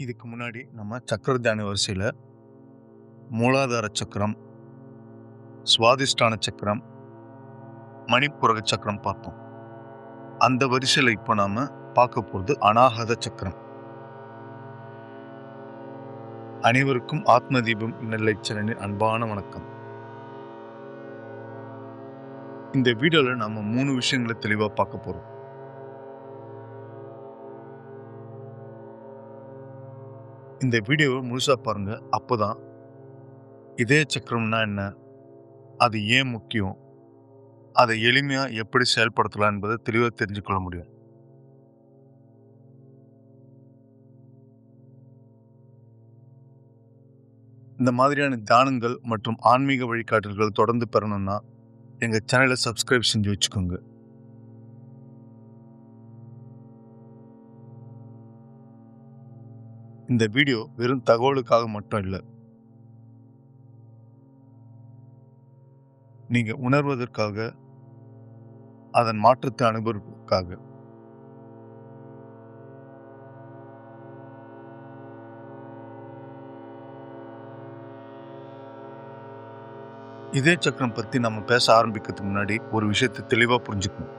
இதுக்கு முன்னாடி நம்ம சக்கர தியான வரிசையில் மூலாதார சக்கரம் சுவாதிஷ்டான சக்கரம் மணிப்புரக சக்கரம் பார்த்தோம். அந்த வரிசையில் இப்போ நாம் பார்க்க போகிறது அனாகத சக்கரம். அனைவருக்கும் ஆத்ம தீபம் நெல்லைச்சரனின் அன்பான வணக்கம். இந்த வீடியோவில் நம்ம மூணு விஷயங்களை தெளிவாக பார்க்க போகிறோம் இந்த வீடியோவை முழுசாக பாருங்க. அப்போதான் இதய சக்கரம்னா என்ன? அது ஏன் முக்கியம்? அதை எளிமையாக எப்படி செயல்படுத்தலாம் என்பதை தெளிவாக தெரிஞ்சுக்கொள்ள முடியும். இந்த மாதிரியான தியானங்கள் மற்றும் ஆன்மீக வழிகாட்டல்கள் தொடர்ந்து பெறணும்னா எங்கள் சேனலை சப்ஸ்கிரைப் செஞ்சு வச்சுக்கோங்க. இந்த வீடியோ வெறும் தகவலுக்காக மட்டும் இல்லை. நீங்க உணர்வதற்காக அதன் மாற்றத்தை அனுபவிப்பதற்காக. இதே சக்கரம் பத்தி நம்ம பேச ஆரம்பிக்கிறதுக்கு முன்னாடி ஒரு விஷயத்தை தெளிவா புரிஞ்சுக்கணும்.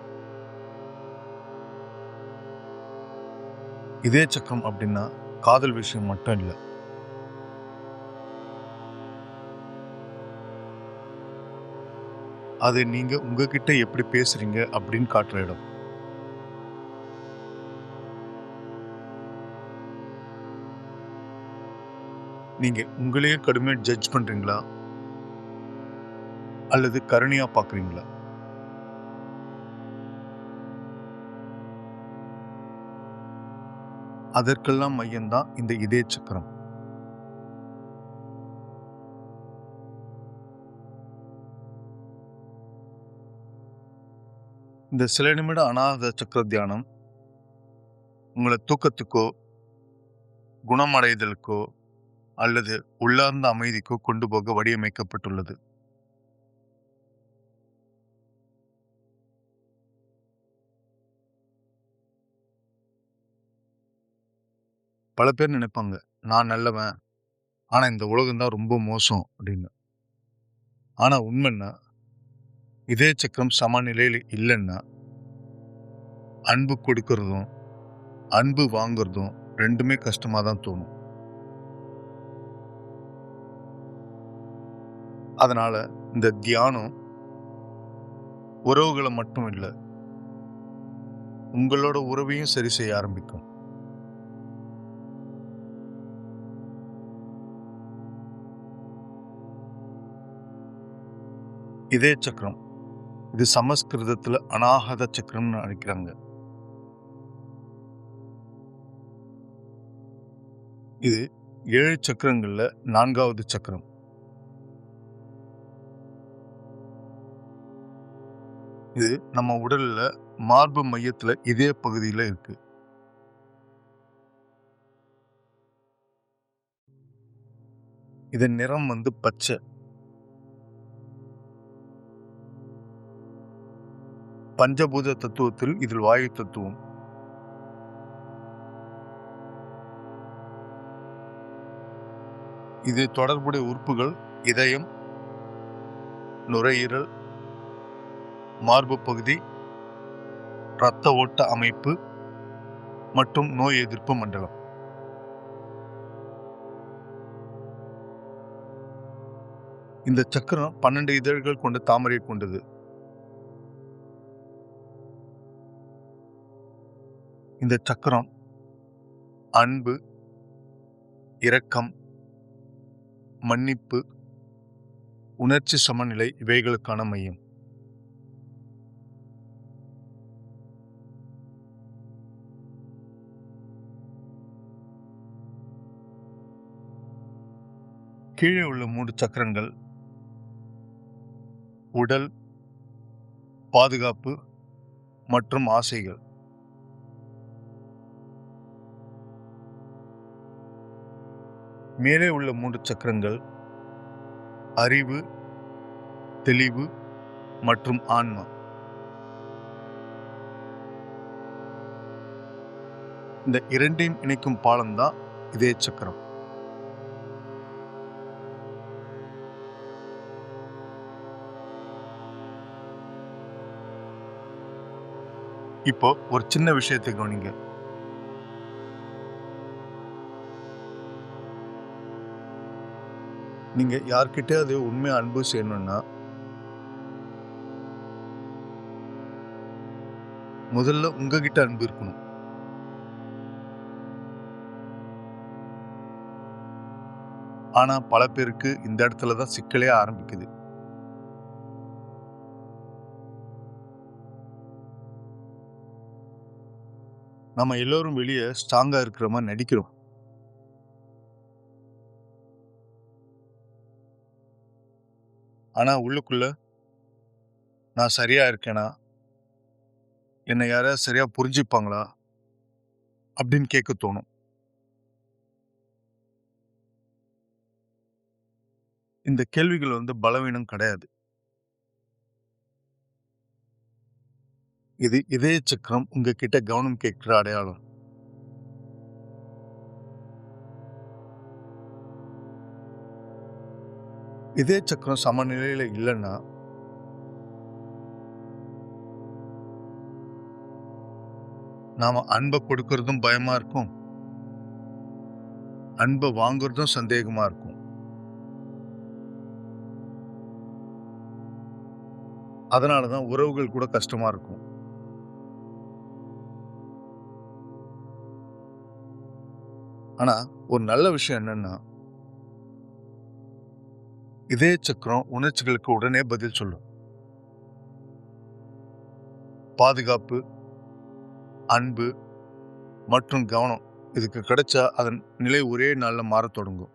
இதே சக்கரம் அப்படின்னா காதல் விஷயம் மட்டும் இல்லை. அது நீங்க உங்ககிட்ட எப்படி பேசுறீங்க அப்படின்னு காட்டுற இடம். நீங்க உங்களையே கடுமையாக ஜட்ஜ் பண்றீங்களா? அல்லது கருணையா பாக்குறீங்களா? அதற்கெல்லாம் மையம்தான் இந்த இதய சக்கரம். இந்த சில நிமிட அனாத சக்கர தியானம் உங்களை தூக்கத்துக்கோ குணமடைதலுக்கோ அல்லது உள்ளார்ந்த அமைதிக்கோ கொண்டு போக வடிவமைக்கப்பட்டுள்ளது. பல பேர் நினைப்பாங்க நான் நல்லவன் ஆனால் இந்த உலகம்தான் ரொம்ப மோசம் அப்படின்னு. ஆனால் உண்மைன்னா இதே சக்கரம் சமநிலையில் இல்லைன்னா அன்பு கொடுக்கறதும் அன்பு வாங்குறதும் ரெண்டுமே கஷ்டமாக தான் தோணும். அதனால் இந்த தியானம் உறவுகளை மட்டும் இல்லை உங்களோட உறவையும் சரி செய்ய ஆரம்பிக்கும். இதே சக்கரம். இது சமஸ்கிருதத்தில் அனாகத சக்கரம்னு அழைக்கிறாங்க. இது ஏழு சக்கரங்களில் நான்காவது சக்கரம். இது நம்ம உடலில் மார்பு மையத்தில் இதே பகுதியில் இருக்கு. இதன் நிறம் வந்து பச்சை. பஞ்சபூத தத்துவத்தில் இதில் வாயு தத்துவம். இது தொடர்புடைய உறுப்புகள் இதயம் நுரையீரல் மார்பு பகுதி இரத்த ஓட்ட அமைப்பு மற்றும் நோய் எதிர்ப்பு மண்டலம். இந்த சக்கரம் பன்னெண்டு இதழ்கள் கொண்ட தாமரை கொண்டது. இந்த சக்கரம். அன்பு. இரக்கம். மன்னிப்பு. உணர்ச்சி சமநிலை இவைகளுக்கான மையம். கீழே உள்ள மூன்று சக்கரங்கள். உடல். பாதுகாப்பு. மற்றும் ஆசைகள். மேலே உள்ள மூன்று சக்கரங்கள் அறிவு தெளிவு மற்றும் ஆன்மா. இந்த இரண்டையும் இணைக்கும் பாலம்தான் இதே சக்கரம். இப்போ ஒரு சின்ன விஷயத்தை கவனிங்க. நீங்க யார்கிட்டயாவது உண்மையா அன்பு செய்யணும்னா முதல்ல உங்ககிட்ட அன்பு இருக்கணும். ஆனா பல பேருக்கு இந்த இடத்துல தான் சிக்கலே ஆரம்பிக்குது. நம்ம எல்லோரும் வெளியே ஸ்ட்ராங்கா இருக்கிற மாதிரி நடிக்கிறோம். ஆனால் உள்ளுக்குள்ள நான் சரியாக இருக்கேனா? என்னை யாராவது சரியாக புரிஞ்சுப்பாங்களா? அப்படின்னு கேட்க தோணும். இந்த கேள்விகள் வந்து பலவீனம் கிடையாது. இது இதய சக்கரம் உங்ககிட்ட கவனம் கேட்கிற அடையாளம். இதே சக்கரம் சமநிலையில் இல்லைன்னா நாம் அன்பை கொடுக்கறதும் பயமா இருக்கும். அன்பை வாங்குறதும் சந்தேகமா இருக்கும். அதனாலதான் உறவுகள் கூட கஷ்டமா இருக்கும். ஆனா ஒரு நல்ல விஷயம் என்னன்னா இதய சக்கரம் உணர்ச்சிகளுக்கு உடனே பதில் சொல்லும். பாதுகாப்பு அன்பு மற்றும் கவனம் இதுக்கு கிடைச்சா அதன் நிலை ஒரே நாளில் மாறத் தொடங்கும்.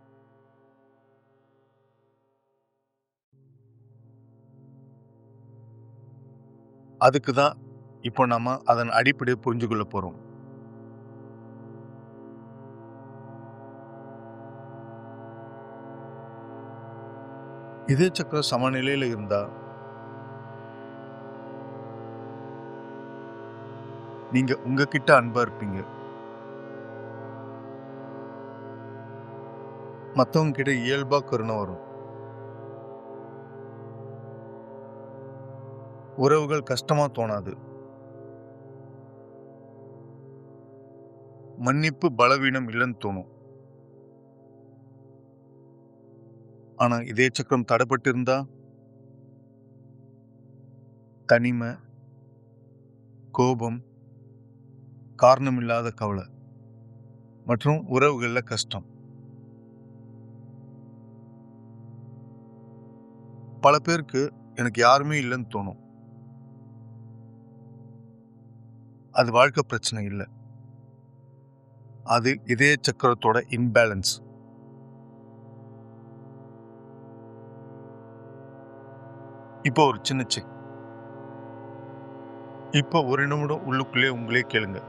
அதுக்கு தான் இப்போ நாம் அதன் அடிப்படையை புரிஞ்சு கொள்ள இதே சக்கரம் சமநிலையில் இருந்தா நீங்க உங்ககிட்ட அன்பா இருப்பீங்க. மத்தவங்க கிட்ட இயல்பா கருணை வரும். உறவுகள் கஷ்டமா தோணாது. மன்னிப்பு பலவீனம் இல்லைன்னு தோணும். ஆனா இதே சக்கரம் தடைப்பட்டிருந்தா? தனிமை கோபம் காரணமில்லாத கவலை மற்றும் உறவுகளில் கஷ்டம். பல பேருக்கு எனக்கு யாருமே இல்லைன்னு தோணும். அது வாழ்க்கை பிரச்சனை இல்லை. அது இதய சக்கரத்தோட இம்பேலன்ஸ் இப்போ ஒரு சின்ன செக். இப்போ ஒரு நிமிடம் உள்ளுக்குள்ளே உங்களே கேளுங்க.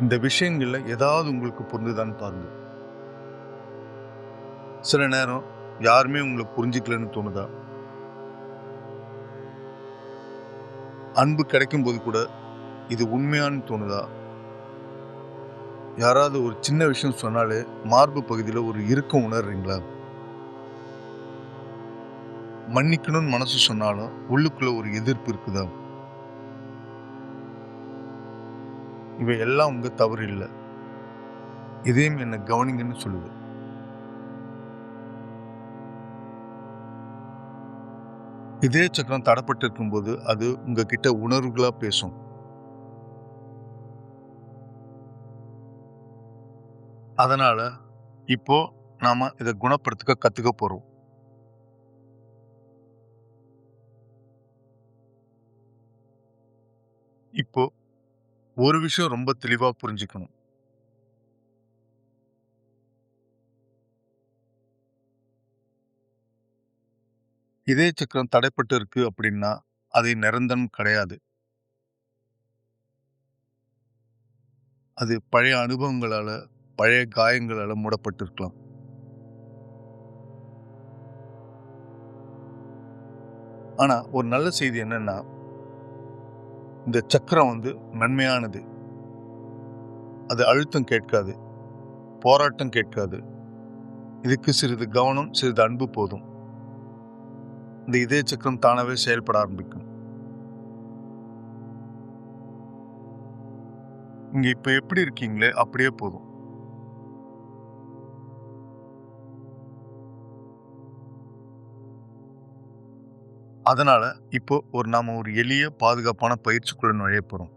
இந்த விஷயங்கள்ல ஏதாவது உங்களுக்கு புரிஞ்சுதான்னு பாருங்க. சில நேரம் யாருமே உங்களை புரிஞ்சுக்கலன்னு தோணுதா? அன்பு கிடைக்கும் போது கூட இது உண்மையான்னு தோணுதா? யாராவது ஒரு சின்ன விஷயம் சொன்னாலே மார்பு பகுதியில் ஒரு இறுக்கம் உணர்றீங்களா? மன்னிக்கணும்னு மனசு சொன்னாலும் உள்ளுக்குள்ள ஒரு எதிர்ப்பு இருக்குதா? இவை எல்லாம் உங்க தவறு இல்லை. இதையும் என்ன கவனிங்கன்னு சொல்லுது. இதே சக்கரம் தடப்பட்டு இருக்கும்போது அது உங்ககிட்ட உணர்வுகளா பேசும். அதனால இப்போ நாம இதை குணப்படுத்திக்க கத்துக்க போறோம். ஒரு விஷயம் ரொம்ப தெளிவா புரிஞ்சுக்கணும். இதய சக்கரம் தடைப்பட்டு இருக்கு அப்படின்னா அதை நிரந்தரம் கிடையாது. அது பழைய அனுபவங்களால பழைய காயங்களால மூடப்பட்டிருக்கலாம். ஆனா ஒரு நல்ல செய்தி என்னன்னா இந்த சக்கரம் வந்து நன்மையானது அது அழுத்தம் கேட்காது போராட்டம் கேட்காது. இதுக்கு சிறிது கவனம் சிறிது அன்பு போதும். இந்த இதய சக்கரம் தானாகவே செயல்பட ஆரம்பிக்கும். இங்க இப்ப எப்படி இருக்கீங்களே அப்படியே போதும். அதனால இப்போ ஒரு நாம ஒரு எளிய பாதுகாப்பான பயிற்சிக்குள்ள நுழைய போறோம்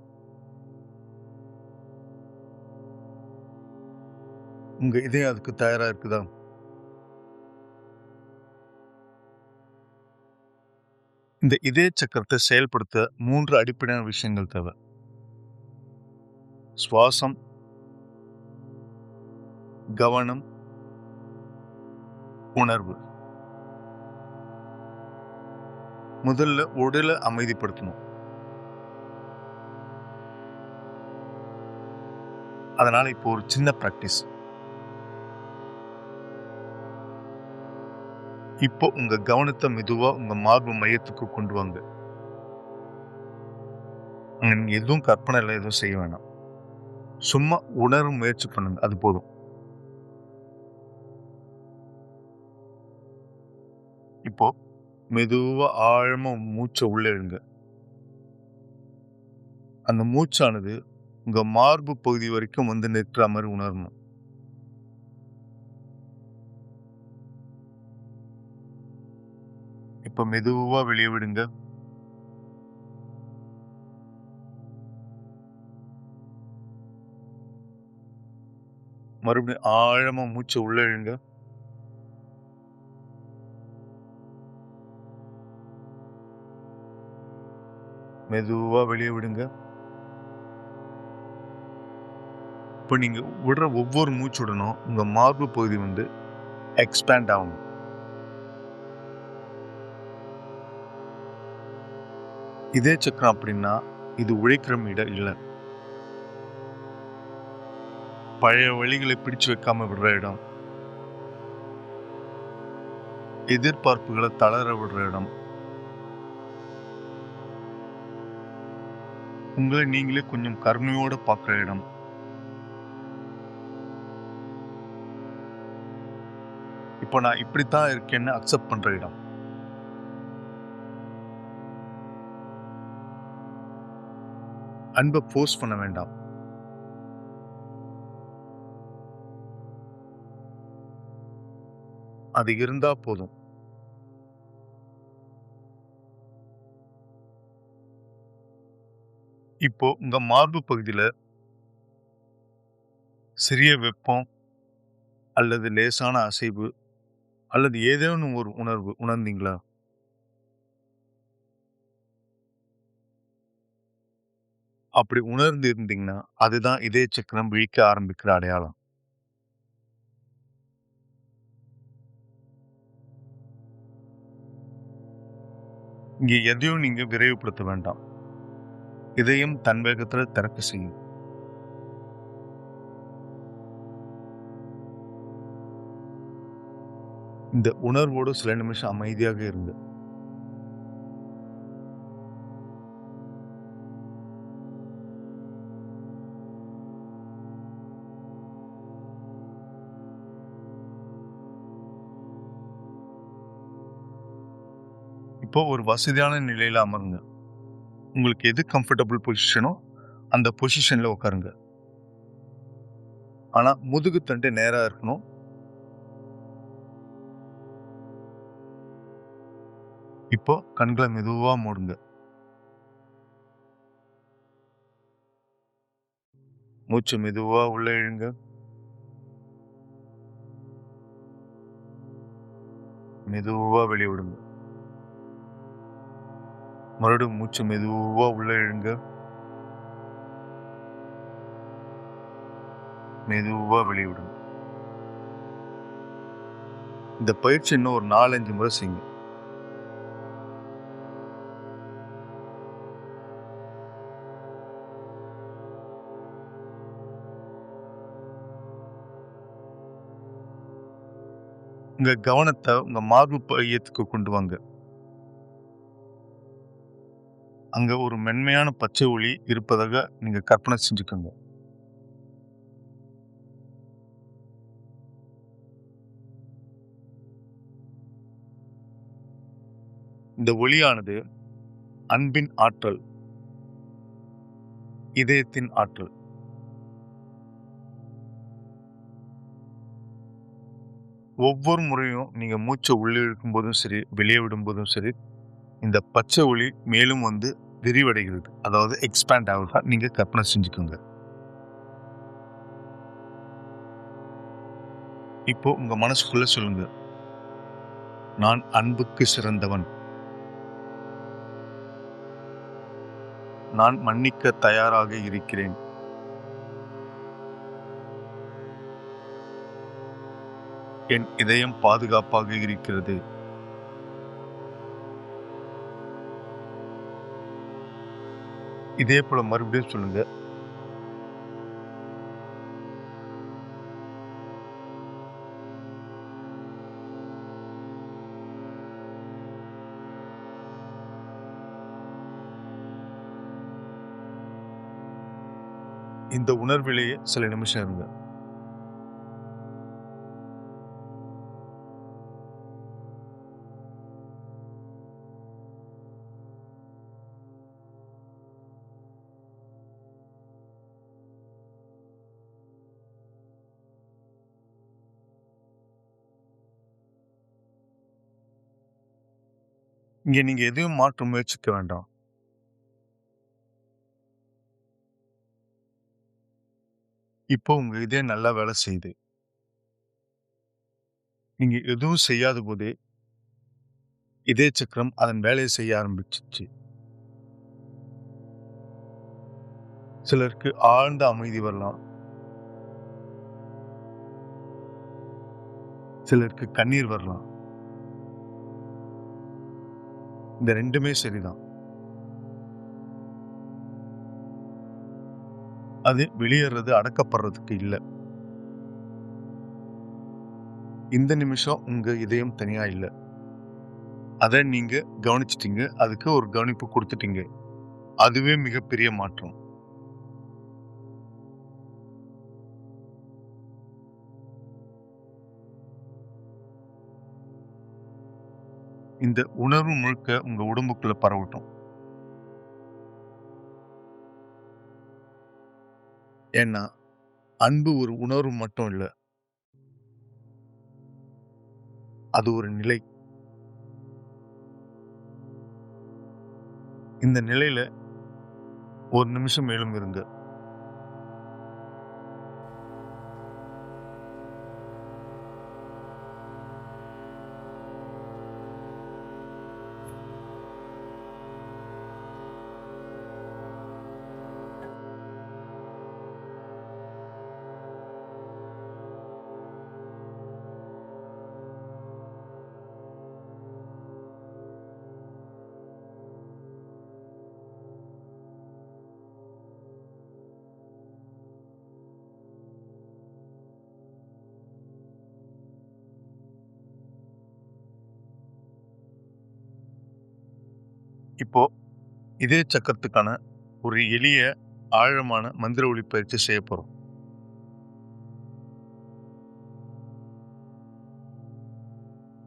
உங்க இதயம் அதுக்கு தயாரா இருக்குதா? இந்த இதய சக்கரத்தை செயல்படுத்த மூன்று அடிப்படையான விஷயங்கள் தேவை. சுவாசம் கவனம் உணர்வு. முதல்ல உடலை அமைதிப்படுத்தணும். அதனால இப்போ ஒரு சின்ன பிராக்டிஸ் இப்போ உங்க கவனத்தை மெதுவா உங்க மார்பு மையத்துக்கு கொண்டு வாங்க. அங்க நீங்க எதுவும் கற்பனை இல்லை எதுவும் செய்ய வேணாம். சும்மா உணரும் முயற்சி பண்ணுங்க அது போதும். இப்போ மெதுவாக ஆழமா மூச்சை உள்ளிழுங்க அந்த மூச்சானது உங்க மார்பு பகுதி வரைக்கும் வந்து நிற்கிற மாதிரி உணரணும். இப்ப மெதுவா வெளியே விடுங்க. மறுபடியும் ஆழமா மூச்சை உள்ள மெதுவாக வெளியே விடுங்க. இப்போ நீங்கள் விடுற ஒவ்வொரு மூச்சுடனும் உங்கள் மார்பு பகுதி வந்து எக்ஸ்பேண்ட் ஆகணும் இதே சக்கரம் அப்படின்னா இது உழைக்கிற இடம் இல்லை. பழைய வழிகளை பிடிச்சு வைக்காம விடுற இடம். எதிர்பார்ப்புகளை தளர விடுற இடம். உங்களை நீங்களே கொஞ்சம் கருணையோட பார்க்குற இடம். இப்போ நான் இப்படித்தான் இருக்கேன்னு அக்செப்ட் பண்ற இடம். அன்பை போஸ்ட் பண்ண வேண்டாம். அது இருந்தா போதும். இப்போ உங்க மார்பு பகுதியில் சிறிய வெப்பம் அல்லது லேசான அசைவு அல்லது ஏதேனும் ஒரு உணர்வு உணர்ந்தீங்களா? அப்படி உணர்ந்து இருந்தீங்கன்னா அதுதான் இதே சக்கரம் விழிக்க ஆரம்பிக்கிற அடையாளம். இங்கே எதையும் நீங்க விரைவுபடுத்த வேண்டாம். இதையும் தன் வேகத்தில் திறக்க செய்யும். இந்த உணர்வோடு சில நிமிஷம் அமைதியாக இருங்க இப்போ ஒரு வசதியான நிலையில அமருங்க. உங்களுக்கு எது கம்ஃபர்டபுள் பொசிஷனோ அந்த பொசிஷனில் உட்காருங்க ஆனால் முதுகு தண்டு நேராக இருக்கணும். இப்போ கண்களை மெதுவாக மூடுங்க. மூச்சு மெதுவாக உள்ள இழுங்க. மெதுவாக வெளியே விடுங்க. மறுபடியும் மூச்சு மெதுவா உள்ள இழுங்க. மெதுவா வெளியிடுங்க இந்த பயிற்சி இன்னும் ஒரு நாலஞ்சு முறை செய்யுங்க. உங்க கவனத்தை உங்க மார்பு பையத்துக்கு கொண்டு வாங்க. அங்கே ஒரு மென்மையான பச்சை ஒளி இருப்பதாக நீங்கள் கற்பனை செஞ்சுக்கோங்க. இந்த ஒளியானது அன்பின் ஆற்றல் இதயத்தின் ஆற்றல். ஒவ்வொரு முறையும் நீங்கள் மூச்சை உள்ளே இழுக்கும் போதும் சரி வெளியே விடும் போதும் சரி இந்த பச்சை ஒளி மேலும் வந்து விரிவடைகிறது. அதாவது எக்ஸ்பேண்ட் ஆகுதா. நீங்க கற்பனை செஞ்சுக்கோங்க. இப்போ உங்க மனசுக்குள்ள சொல்லுங்க. நான் அன்புக்கு சிறந்தவன். நான் மன்னிக்க தயாராக இருக்கிறேன். என் இதயம் பாதுகாப்பாக இருக்கிறது. இதே போல மறுபடியும் சொல்லுங்க. இந்த உணர்விலேயே சில நிமிஷம் இருங்க. இங்கே நீங்கள் எதையும் மாற்ற முயற்சிக்க வேண்டாம். இப்போ உங்க இதே நல்லா வேலை செய்யுது. நீங்க எதுவும் செய்யாத போதே இதே சக்கரம் அதன் வேலையை செய்ய ஆரம்பிச்சிச்சு. சிலருக்கு ஆழ்ந்த அமைதி வரலாம். சிலருக்கு கண்ணீர் வரலாம். இந்த ரெண்டுமே சரிதான். அது வெளியேறது அடக்கப்படுறதுக்கு இல்லை. இந்த நிமிஷம் உங்க இதயம் தனியா இல்லை. அதை நீங்க கவனிச்சிட்டீங்க. அதுக்கு ஒரு கவனிப்பு கொடுத்துட்டீங்க. அதுவே மிகப்பெரிய மாற்றம். இந்த உணர்வு முழுக்க உங்க உடம்புக்குள்ள பரவட்டும். ஏன்னா அன்பு ஒரு உணர்வு மட்டும் இல்லை. அது ஒரு நிலை. இந்த நிலையில ஒரு நிமிஷம் மேலும் இதே சக்கரத்துக்கான ஒரு எளிய ஆழமான மந்திர ஒளி பயிற்சி செய்ய போகிறோம்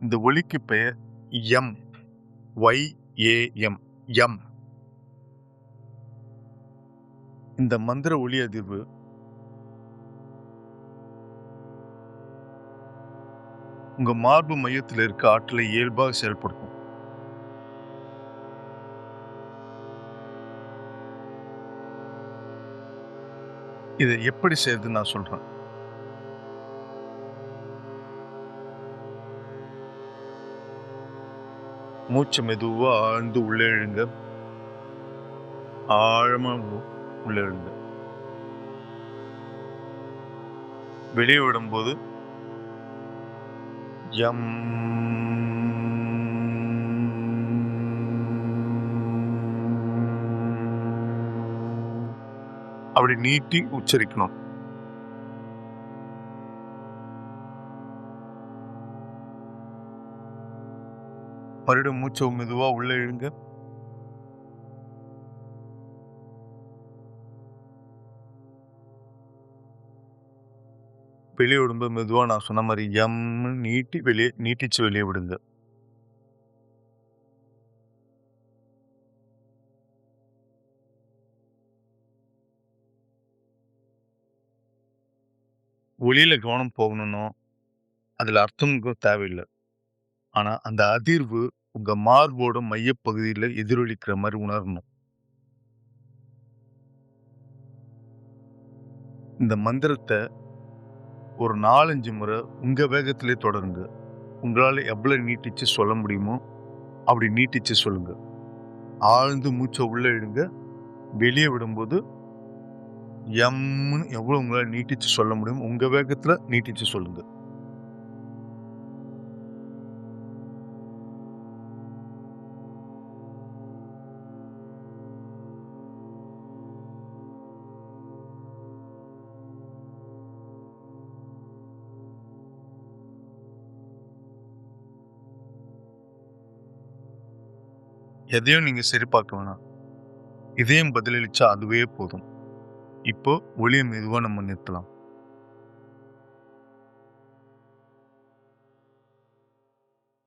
இந்த ஒலிக்கு பெயர் எம் ஒய் ஏஎம் எம் எம் இந்த மந்திர ஒளி அதிர்வு உங்க மார்பு மையத்தில் இருக்க ஆற்றலை இயல்பாக செயல்படுத்தும். இதை எப்படி செய்யறதுன்னு நான் சொல்றேன். மூச்சு மெதுவா ஆழ்ந்து உள்ளே எழுங்க. ஆழமா உள்ளே வெளியே விடும்போது எம் அப்படி நீட்டி உச்சரிக்கணும். மறுபடியும் மூச்சை மெதுவா உள்ள இழுங்க. வெளியே விடும்போது மெதுவா நான் சொன்ன மாதிரி எம் நீட்டி வெளியே நீட்டிச்சு வெளியே விடுங்க. ஒளியில் கவனம் போகணும்னோ அதில் அர்த்தம் தேவையில்லை. ஆனால் அந்த அதிர்வு உங்கள் மார்போட மையப்பகுதியில் எதிரொலிக்கிற மாதிரி உணரணும். இந்த மந்திரத்தை ஒரு நாலஞ்சு முறை உங்கள் வேகத்திலே தொடருங்க. உங்களால் எவ்வளோ நீட்டிச்சு சொல்ல முடியுமோ அப்படி நீட்டிச்சு சொல்லுங்க. ஆழ்ந்து மூச்சை உள்ளே எடுங்க வெளியே விடும்போது எம்னு எவ்வளவு உங்களால் நீட்டிச்சு சொல்ல முடியும் உங்க வேகத்துல நீட்டிச்சு சொல்லுங்க. எதையும் நீங்க சரி பார்க்க வேணாம். இதயம் பதிலளிச்சா அதுவே போதும். இப்போ ஒளியை மெதுவாக நம்ம நிறுத்தலாம்.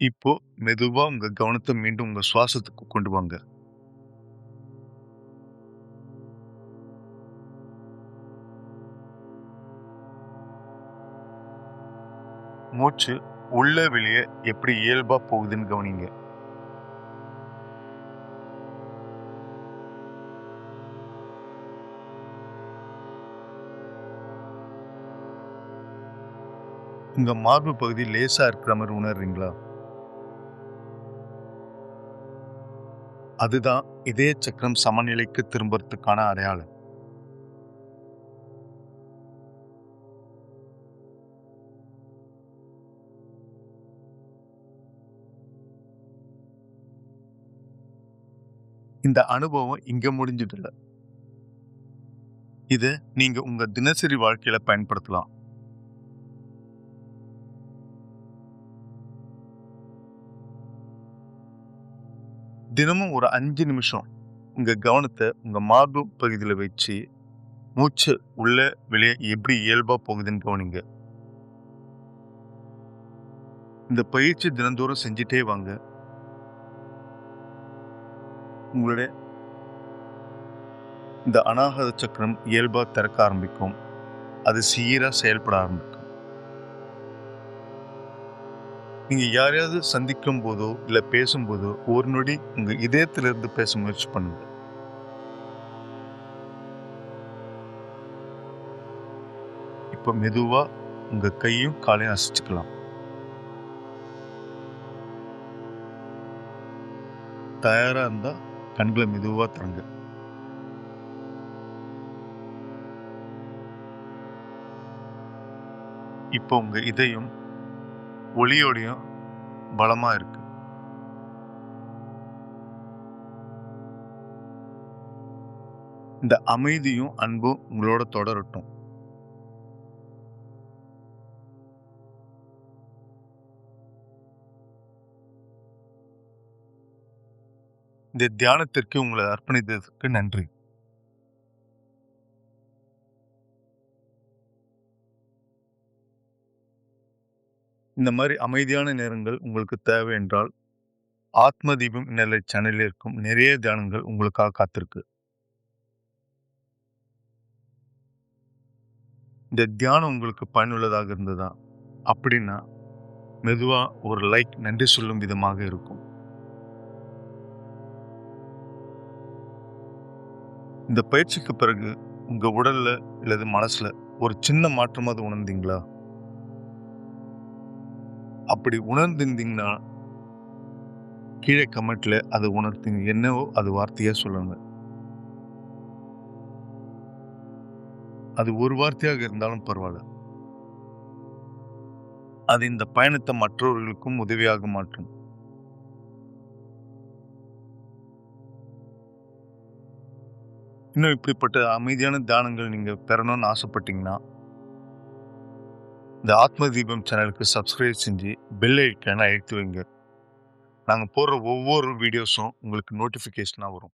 இப்போ மெதுவாக உங்கள் கவனத்தை மீண்டும் உங்கள் சுவாசத்துக்கு கொண்டு வாங்க. மூச்சு உள்ள வெளியே எப்படி இயல்பாக போகுதுன்னு கவனிங்க. உங்க மார்பு பகுதி லேசா இருக்கிற மாதிரி உணர்றீங்களா? அதுதான் இதய சக்கரம் சமநிலைக்கு திரும்புறதுக்கான அடையாளம். இந்த அனுபவம் இங்க முடிஞ்சதில்லை. இதை நீங்க உங்க தினசரி வாழ்க்கையில பயன்படுத்தலாம். தினமும் ஒரு அஞ்சு நிமிஷம் உங்கள் கவனத்தை உங்கள் மார்பு பகுதியில் வச்சு மூச்சு உள்ளே வெளியே எப்படி இயல்பாக போகுதுன்னு கவனிங்க. இந்த பயிற்சி தினந்தோறும் செஞ்சுட்டே வாங்க. உங்களுடைய இந்த அனாகத சக்கரம் இயல்பாக திறக்க ஆரம்பிக்கும். அது சீராக செயல்பட ஆரம்பிக்கும். நீங்கள் யாரையாவது சந்திக்கும் போதோ இல்லை பேசும்போதோ ஒரு நொடி உங்கள் இதயத்திலிருந்து பேச முயற்சி பண்ணுங்க. இப்போ மெதுவாக உங்கள் கையும் காலையும் அசைச்சுக்கலாம். தயாராக இருந்தால் கண்களை மெதுவாக திறங்க. இப்போ உங்கள் இதயம் ஒளியோடையும் பலமாக இருக்கு. இந்த அமைதியும் அன்பும் உங்களோட தொடரட்டும். இந்த தியானத்திற்கு உங்களை அர்ப்பணித்ததற்கு நன்றி. இந்த மாதிரி அமைதியான நேரங்கள் உங்களுக்கு தேவை என்றால் ஆத்ம தீபம் நிலை சேனலில் இருக்கும் நிறைய தியானங்கள் உங்களுக்காக காத்திருக்கு. இந்த தியானம் உங்களுக்கு பயனுள்ளதாக இருந்ததா? அப்படின்னா மெதுவா ஒரு லைக் நன்றி சொல்லும் விதமாக இருக்கும். இந்த பயிற்சிக்கு பிறகு உங்க உடல்ல அல்லது மனசுல ஒரு சின்ன மாற்றமாவது உணர்ந்தீங்களா? அப்படி உணர்ந்திருந்தீங்கன்னா கீழே கமெண்ட்ல அது உணர்த்தீங்க. என்னவோ அது வார்த்தையா சொல்லுங்க. அது ஒரு வார்த்தையாக இருந்தாலும் பரவாயில்ல. அது இந்த பயணத்தை மற்றவர்களுக்கும் உதவியாக மாற்றும். இன்னும் இப்படிப்பட்ட அமைதியான தியானங்கள் நீங்க பெறணும்னு ஆசைப்பட்டீங்கன்னா இந்த ஆத்ம தீபம் சேனலுக்கு சப்ஸ்கிரைப் செஞ்சு பெல் ஐக்கான அழுத்தி வைங்க. நாங்கள் போடுற ஒவ்வொரு வீடியோஸும் உங்களுக்கு நோட்டிஃபிகேஷனாக வரும்.